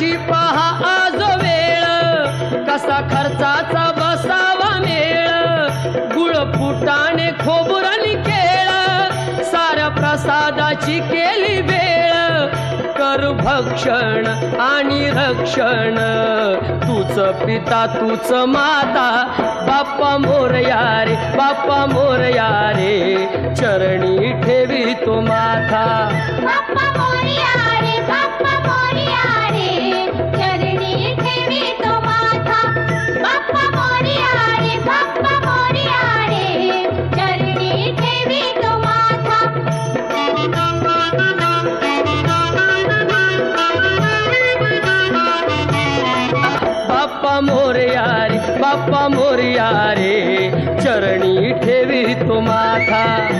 आली पहा आज वेळ? कसा खर्चाचा बसावा मेळ? गुळ फुटाने खोबरणी केळ? साऱ्या प्रसादाची केली वेळ? कर भक्षण आणि रक्षण. तूच पिता तूच माता. बाप्पा मोरया रे बाप्पा मोरया रे चरणी ठेवी तो माथा. बाप्पा मोरया रे बाप्पा मोरया रे चरणी ठेवी तो माथा.